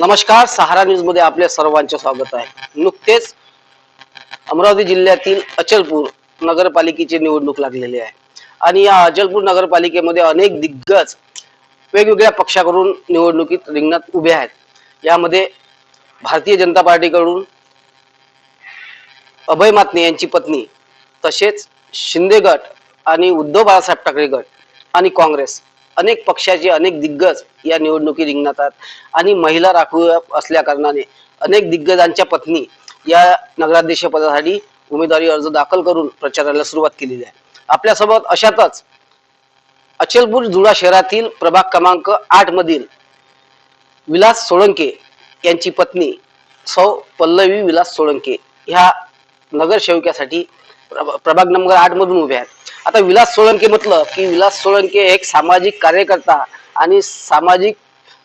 नमस्कार सहारा न्यूजमध्ये आपल्या सर्वांचे स्वागत आहे. नुकतेच अमरावती जिल्ह्यातील अचलपूर नगरपालिकेची निवडणूक लागलेली आहे. आणि या अचलपूर नगरपालिकेमध्ये अनेक दिग्गज वेगवेगळ्या पक्षाकडून निवडणुकीत रिंगणात उभे आहेत. यामध्ये भारतीय जनता पार्टीकडून अभय मातने यांची पत्नी तसेच शिंदे गट आणि उद्धव बाळासाहेब ठाकरे गट आणि काँग्रेस अनेक पक्षाचे अनेक दिग्गज या निवडणुकी रिंगणात आहेत. आणि महिला राखीव असल्या कारणाने अनेक दिग्गजांच्या पत्नी या नगराध्यक्ष पदासाठी उमेदवारी अर्ज दाखल करून प्रचाराला सुरुवात केलेली आहे. आपल्यासोबत अशातच अचलपूर जुळा शहरातील प्रभाग क्रमांक आठ मधील विलास सोळंके यांची पत्नी सौ पल्लवी विलास सोळंके ह्या नगरसेवकासाठी प्रभाग नंबर आठ मधून उभे आहेत. आता विलास सोळंके म्हटलं की विलास सोळंके एक सामाजिक कार्यकर्ता आणि सामाजिक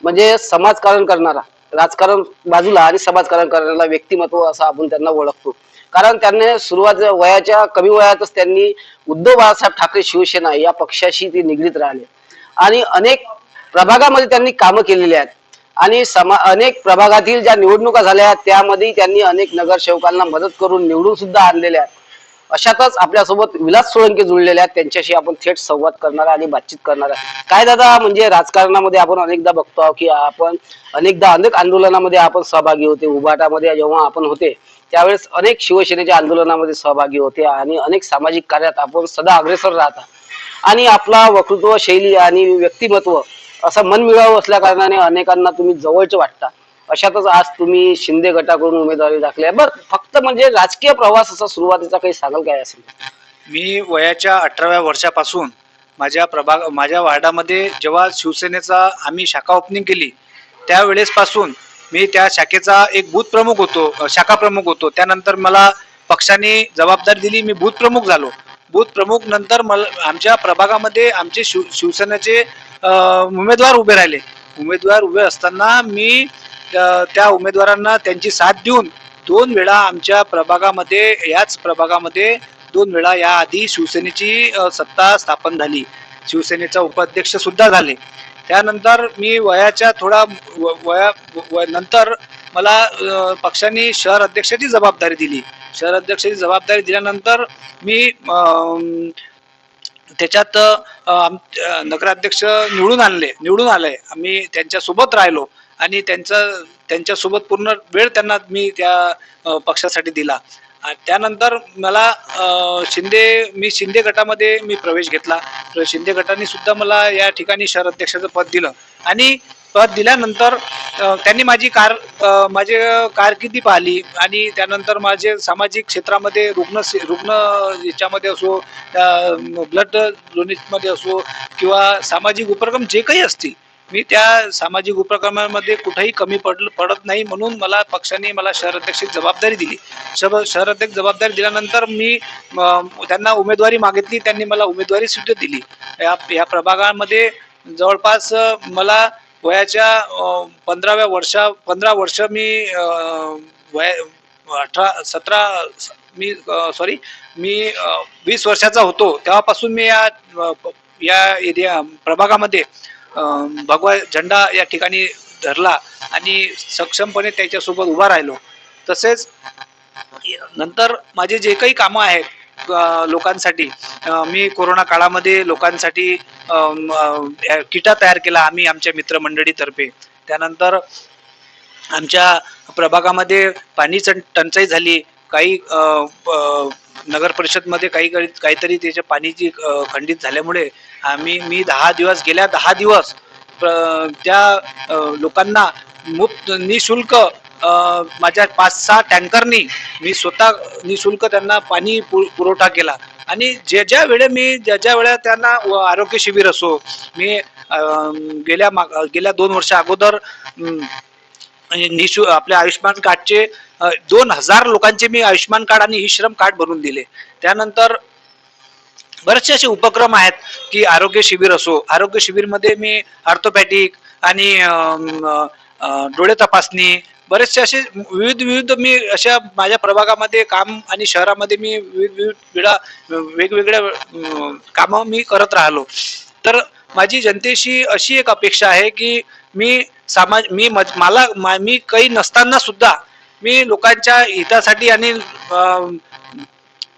म्हणजे समाजकारण करणारा राजकारण बाजूला आणि समाजकारण करणारा व्यक्तिमत्व असं आपण त्यांना ओळखतो. कारण त्यांनी सुरुवात वयाच्या कमी वयातच त्यांनी उद्धव बाळासाहेब ठाकरे शिवसेना या पक्षाशी ते निगडीत राहिले. आणि अनेक प्रभागामध्ये त्यांनी कामं केलेली आहेत. आणि समा अनेक प्रभागातील ज्या निवडणुका झाल्या आहेत त्यामध्ये त्यांनी अनेक नगरसेवकांना मदत करून निवडून सुद्धा आणलेल्या आहेत. अशातच आपल्यासोबत विलास सोळंके जुळलेले आहेत. त्यांच्याशी आपण थेट संवाद करणार आणि बातचीत करणार आहे. काय दादा म्हणजे राजकारणामध्ये आपण अनेकदा बघतो आहोत की आपण अनेकदा अनेक आंदोलनामध्ये आपण सहभागी होते. उभाटामध्ये जेव्हा आपण होते त्यावेळेस अनेक शिवसेनेच्या आंदोलनामध्ये सहभागी होते आणि अनेक सामाजिक कार्यात आपण सदा अग्रेसर राहता. आणि आपला वक्तृत्व शैली आणि व्यक्तिमत्व असं मनमिळावू असल्या कारणाने अनेकांना तुम्ही जवळचे वाटता. अशातच आज तुम्ही शिंदे गटाकडून उमेदवारी दाखली आहे. बरं फक्त म्हणजे राजकीय प्रवास असा सुरुवातीचा काही सांगाल काय असेल? मी वयाच्या अठराव्या वर्षापासून माझ्या प्रभाग माझ्या वार्डामध्ये जेव्हा शिवसेनेचा आम्ही शाखा ओपनिंग केली त्यावेळेसपासून मी त्या शाखेचा एक बूथ प्रमुख होतो अ, शाखा प्रमुख होतो. त्यानंतर मला पक्षाने जबाबदारी दिली मी बूथ प्रमुख झालो. बूथ प्रमुख नंतर मला आमच्या प्रभागामध्ये आमचे शिव शिवसेनेचे अ, उमेदवार उभे राहिले. उमेदवार उभे असताना मी त्या उमेदवारांना त्यांची साथ देऊन दोन वेळा आमच्या प्रभागामध्ये याच प्रभागामध्ये दोन वेळा याआधी शिवसेनेची सत्ता स्थापन झाली. शिवसेनेचा उपाध्यक्ष सुद्धा झाले. त्यानंतर मी वयाच्या थोडा व- वया व- नंतर मला पक्षाने शहर अध्यक्षाची जबाबदारी दिली. शहर अध्यक्षाची जबाबदारी दिल्यानंतर मी त्याच्यात आम- नगराध्यक्ष निवडून आणले निवडून आले. आम्ही त्यांच्यासोबत राहिलो. आणि त्यांचा त्यांच्यासोबत पूर्ण वेळ त्यांना मी त्या पक्षासाठी दिला. त्यानंतर मला शिंदे मी शिंदे गटामध्ये मी प्रवेश घेतला. तर शिंदे गटाने सुद्धा मला या ठिकाणी शहर अध्यक्षाचं पद दिलं. आणि पद दिल्यानंतर त्यांनी माझी कार माझे कारकिर्दी पाहिली. आणि त्यानंतर माझे सामाजिक क्षेत्रामध्ये रुग्ण रुग्ण याच्यामध्ये असो ब्लड डोनेटमध्ये असो किंवा सामाजिक उपक्रम जे काही असतील मी त्या सामाजिक उपक्रमामध्ये कुठेही कमी पड पडत नाही म्हणून मला पक्षाने मला शहर अध्यक्ष जबाबदारी दिली. शब शहर अध्यक्ष जबाबदारी दिल्यानंतर मी त्यांना उमेदवारी मागितली त्यांनी मला उमेदवारी सुद्धा दिली. या या प्रभागामध्ये जवळपास मला वयाच्या पंधराव्या वर्षा पंधरा वर्ष मी वय अठरा सतरा मी सॉरी मी वीस वर्षाचा होतो. तेव्हापासून मी या या एरिया प्रभागामध्ये भगवा झेंडा या ठिकाणी धरला आणि सक्षमपणे त्याच्यासोबत उभा राहिलो. तसेच नंतर माझे जे काही कामं आहेत लोकांसाठी मी कोरोना काळामध्ये लोकांसाठी किटा तयार केला आम्ही आमच्या मित्रमंडळीतर्फे. त्यानंतर आमच्या प्रभागामध्ये पाणी टंचाई झाली काही नगर परिषदमध्ये काही काही- काहीतरी त्याच्या पाणीची खंडित झाल्यामुळे आम्ही मी दहा दिवस गेल्या दहा दिवस त्या लोकांना मुफ्त निशुल्क माझ्या पाच सहा टँकरनी मी स्वतः निशुल्क त्यांना पाणी पु- पुरवठा केला. आणि ज्या ज्या वेळे मी ज्या ज्या वेळा त्यांना व- आरोग्य शिबिर असो मी गेल्या माग गेल्या दोन वर्षा अगोदर निशु आपल्या आयुष्यमान कार्डचे दोन हजार लोकांचे मी आयुष्यमान कार्ड आणि ई श्रम कार्ड बनवून दिले. त्यानंतर बरेचसे असे उपक्रम आहेत की आरोग्य शिबिर असो आरोग्य शिबिरमध्ये मी ऑर्थोपॅटिक आणि डोळे तपासणी बरेचसे असे विविध विविध मी अशा माझ्या प्रभागामध्ये काम आणि शहरामध्ये मी विविध विविध वेळा वेगवेगळ्या कामं मी करत राहिलो. तर माझी जनतेशी अशी एक अपेक्षा आहे की मी समाज मी मला मा- मी काही नसताना सुद्धा मी लोकांच्या हितासाठी आणि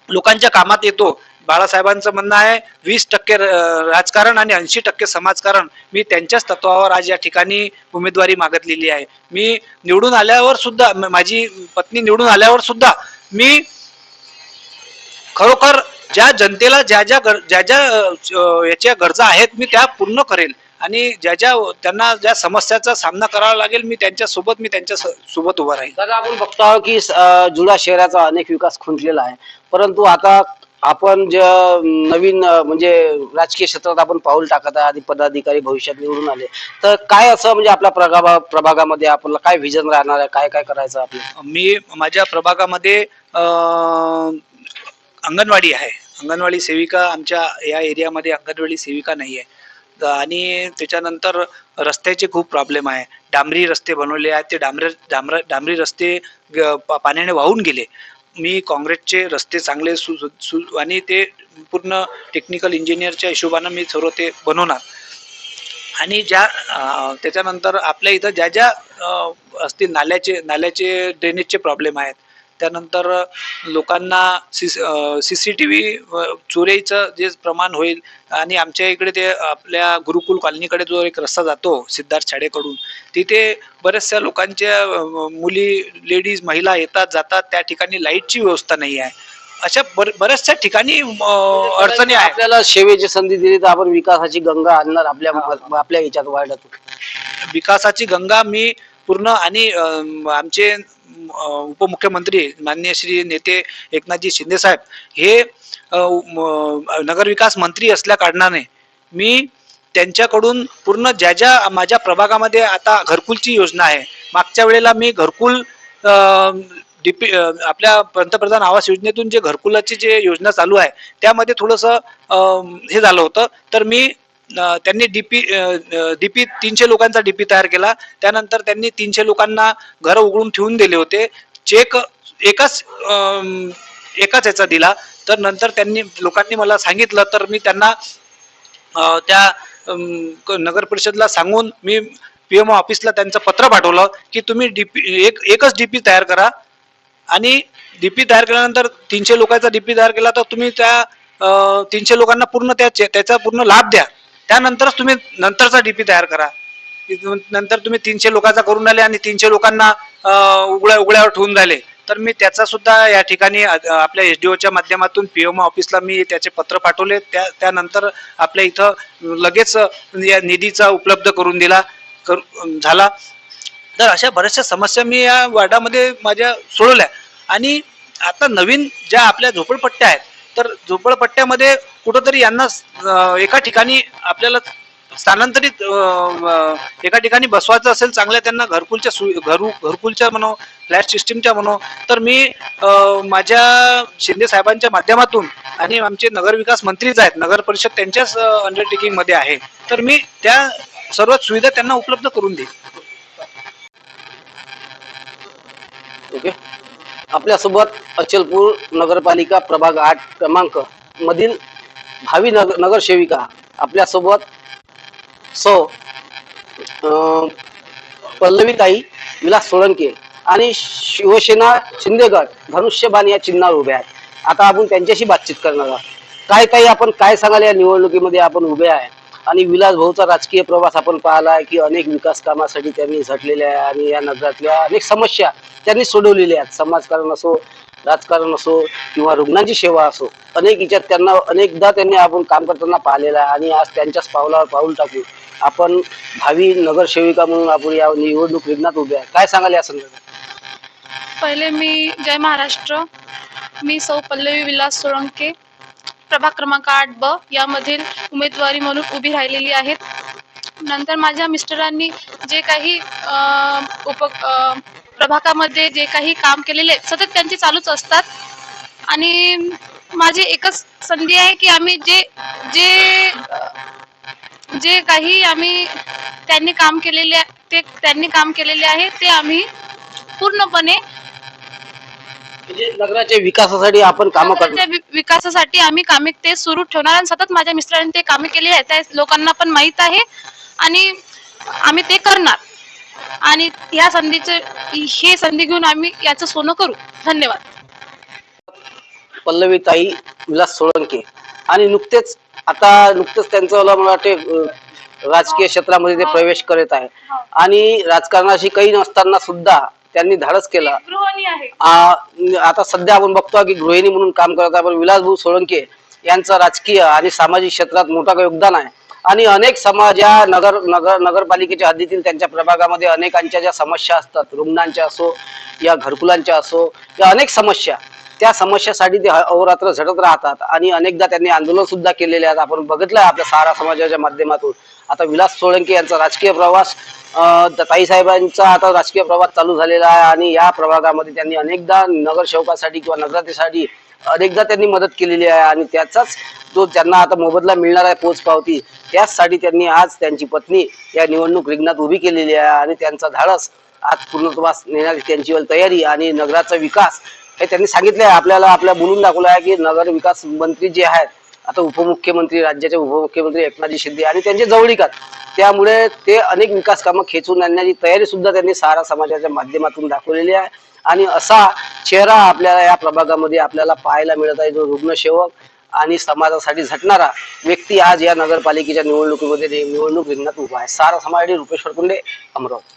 लोकांच्या कामात येतो. बाळासाहेबांचं म्हणणं आहे वीस टक्के राजकारण आणि ऐंशी टक्के समाजकारण. मी त्यांच्याच तत्वावर आज या ठिकाणी उमेदवारी मागितलेली आहे. मी निवडून आल्यावर सुद्धा माझी पत्नी निवडून आल्यावर सुद्धा मी खरोखर ज्या जनतेला ज्या ज्या गर- ज्या ज्या याच्या गरजा आहेत मी त्या पूर्ण करेल. आणि ज्या ज्या त्यांना ज्या समस्याचा सामना करावा लागेल मी त्यांच्यासोबत मी त्यांच्यासोबत उभा राहील. दादा आपण बघतो आहोत की जुळा शहराचा अनेक विकास खुंटलेला आहे. परंतु आता आपण जे नवीन म्हणजे राजकीय क्षेत्रात आपण पाऊल टाकत आहे आणि पदाधिकारी भविष्यात निवडून आले. तर काय असं म्हणजे आपल्या प्रभागा प्रभागामध्ये आपल्याला काय व्हिजन राहणार आहे? काय काय करायचं आपलं? मी माझ्या प्रभागामध्ये अंगणवाडी आहे. अंगणवाडी सेविका आमच्या या एरियामध्ये अंगणवाडी सेविका नाही आहे आणि त्याच्यानंतर रस्त्याचे खूप प्रॉब्लेम आहे. डांबरी रस्ते बनवले आहेत. ते डांबरे डांबर डांबरी रस्ते ग- पाण्याने वाहून गेले. मी काँग्रेसचे रस्ते चांगले सु सु आणि ते पूर्ण टेक्निकल इंजिनियरच्या हिशोबानं मी सर्व ते बनवणार. आणि ज्या त्याच्यानंतर आपल्या इथं ज्या ज्या असतील नाल्याचे नाल्याचे ड्रेनेजचे प्रॉब्लेम आहेत. त्यानंतर लोकांना C C C T V चोरीचं जे प्रमाण होईल आणि आमच्या इकडे ते आपल्या गुरुकुल कॉलनीकडे जो एक रस्ता जातो सिद्धार्थ शाळेकडून तिथे बऱ्याचशा लोकांच्या मुली लेडीज महिला येतात जातात त्या ठिकाणी लाईटची व्यवस्था नाही आहे. अशा बर बऱ्याचशा ठिकाणी अडचणी आपल्याला सेवेची संधी दिली तर आपण विकासाची गंगा आणणार आपल्या आपल्या याच्यात वाढत. विकासाची गंगा मी पूर्ण आणि आमचे उपमुख्यमंत्री माननीय श्री नेते एकनाथजी शिंदे साहेब हे म- नगरविकास मंत्री असल्या कारणाने मी त्यांच्याकडून पूर्ण ज्या ज्या माझ्या प्रभागामध्ये आता घरकुलची योजना आहे मागच्या वेळेला मी घरकुल डीपी आपल्या पंतप्रधान आवास योजनेतून जे घरकुलाची जे योजना चालू आहे त्यामध्ये थोडंसं हे झालं होतं. तर मी त्यांनी डीपी डीपी तीनशे लोकांचा डीपी तयार केला. त्यानंतर त्यांनी तीनशे लोकांना घर उघडून ठेवून दिले होते. चेक एकाच एकाच याचा दिला. तर नंतर त्यांनी लोकांनी मला सांगितलं तर मी त्यांना त्या क- नगर परिषदला सांगून मी पी एम ऑफिसला त्यांचं पत्र पाठवलं की तुम्ही डीपी एक एकच डीपी तयार करा. आणि डीपी तयार केल्यानंतर तीनशे लोकांचा डीपी तयार केला तर तुम्ही त्या तीनशे लोकांना पूर्ण त्या त्याचा पूर्ण लाभ द्या. त्यानंतरच तुम्ही नंतरचा डीपी तयार करा. नंतर तुम्ही तीनशे लोकांचा करून राहिले आणि तीनशे लोकांना उघड्या उघड्यावर ठेवून राहिले तर मी त्याचा सुद्धा या ठिकाणी आपल्या एस डी ओच्या माध्यमातून पी एम ऑफिसला मी त्याचे पत्र पाठवले. त्या त्यानंतर आपल्या इथं लगेच या निधीचा उपलब्ध करून दिला कर झाला. तर अशा बऱ्याचशा समस्या मी या वार्डामध्ये माझ्या सोडवल्या. आणि आता नवीन ज्या आपल्या झोपडपट्ट्या आहेत तर झोपडपट्ट्यामध्ये कुठंतरी यांना एका ठिकाणी आपल्याला स्थानांतरित एका ठिकाणी बसवायचं असेल चांगल्या त्यांना घरकुलच्या सु घरू घरकुलच्या म्हणो फ्लॅट सिस्टीमच्या म्हणो तर मी माझ्या शिंदे साहेबांच्या माध्यमातून आणि आमचे नगरविकास मंत्रीच आहेत नगर परिषद त्यांच्याच अंडरटेकिंगमध्ये आहे तर मी त्या सर्व सुविधा त्यांना उपलब्ध करून देईन. ओके. आपल्यासोबत अचलपूर नगरपालिका प्रभाग आठ क्रमांक मधील भावी नगर नगरसेविका. आपल्यासोबत सौ पल्लवीताई विलास सोळंके आणि शिवसेना शिंदेगड धनुष्यबाण या चिन्हावर उभे आहेत. आता आपण त्यांच्याशी बातचीत करणार आहोत. काय काही आपण काय सांगाल या निवडणुकीमध्ये आपण उभे आहे आणि विलास भाऊचा राजकीय प्रवास आपण पाहिला आहे की अनेक विकास कामासाठी त्यांनी झटलेल्या आहे आणि या नगरातल्या अनेक समस्या त्यांनी सोडवलेल्या आहेत. समाजकारण असो राजकारण असो किंवा रुग्णांची सेवा असो अनेक याच्यात त्यांना अनेकदा त्यांनी आपण काम करताना पाहिलेलं आहे आणि आज त्यांच्याच पावलावर पाऊल टाकू आपण भावी नगरसेविका म्हणून आपण या निवडणूक रिंगणात उभे आहे. काय सांगाल या संदर्भात? पहिले मी जय महाराष्ट्र. मी सौ पल्लवी विलास सोळंके. प्रभाग क्रमांक आठ ब यामधील उमेदवारी म्हणून उभी राहिलेली आहेत. नंतर माझ्या मिस्टरांनी जे काही उप प्रभागामध्ये जे काही काम केलेले आहे, सतत त्यांचे चालूच असतात. आणि माझी एकच संधी आहे की आम्ही जे जे जे काही आम्ही त्यांनी काम केलेले आहे- ते त्यांनी काम केलेले आहे ते आम्ही पूर्णपणे म्हणजे नगराच्या विकासासाठी आपण कामं करतो. नगराच्या वि- विकासासाठी आम्ही कामे ते सुरू ठेवणार आणि सतत माझ्या मिस्टरांनी ते कामे केली आहेत. त्या लोकांना पण माहीत आहे आणि आम्ही ते करणार. आणि या संधीचे हे संधी घेऊन आम्ही याचं सोनं करू. धन्यवाद. पल्लवी ताई विलास सोळंके. आणि नुकतेच आता नुकतेच त्यांचं मला मला वाटते अं, राजकीय क्षेत्रामध्ये ते प्रवेश करत आहे. आणि राजकारणाशी काही नसताना सुद्धा त्यांनी धाडस केलं. आहे. आ- आता सध्या आपण बघतो की गृहिणी म्हणून काम करत आहे पण विलासभाऊ सोळंके यांचं राजकीय आणि सामाजिक क्षेत्रात मोठं योगदान आहे. आणि अनेक समाज या नगर नगर नगरपालिकेच्या हद्दीतील त्यांच्या प्रभागामध्ये अनेकांच्या ज्या समस्या असतात रुग्णांच्या असो या घरकुलांच्या असो या अनेक समस्या त्या समस्यासाठी ते अहोरात्र झटत राहतात. आणि अनेकदा त्यांनी आंदोलन सुद्धा केलेले आहेत. आपण बघितलं आहे आपल्या सारा समाजाच्या माध्यमातून. आता विलास सोळंके यांचा राजकीय प्रवास अं, साहेबांचा ताईसाहेबांचा आता राजकीय प्रवास चालू झालेला आहे आणि या प्रभागामध्ये त्यांनी अनेकदा नगरसेवकासाठी किंवा नगरातेसाठी अनेकदा त्यांनी मदत केलेली आहे आणि त्याचाच जो त्यांना आता मोबदला मिळणार आहे पोच पावती त्याचसाठी त्यांनी आज त्यांची पत्नी या निवडणूक रिंगणात उभी केलेली आहे आणि त्यांचा धाडस आज पूर्णत्वास नेण्याची त्यांची तयारी आणि नगराचा विकास हे त्यांनी सांगितले आहे आपल्याला आपल्या बोलून दाखवलं आहे की नगर विकास मंत्री जे आहेत आता उपमुख्यमंत्री राज्याचे उपमुख्यमंत्री एकनाथजी शिंदे आणि त्यांचे जवळीक त्यामुळे ते अनेक विकास कामं खेचून आणण्याची तयारी सुद्धा त्यांनी सारा समाजाच्या माध्यमातून दाखवलेली आहे. आणि असा चेहरा आपल्याला या प्रभागामध्ये आपल्याला पाहायला मिळत आहे जो रुग्णसेवक आणि समाजासाठी झटणारा व्यक्ती आज या नगरपालिकेच्या निवडणुकीमध्ये निवडणूक रिंगणात उभा आहे. सारा समाज रुपेश्वर कुंडे अमरावती.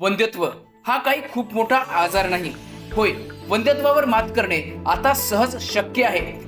वंध्यत्व हा काही खूप मोठा आजार नाही. होय वंध्यत्वावर मात करणे आता सहज शक्य आहे.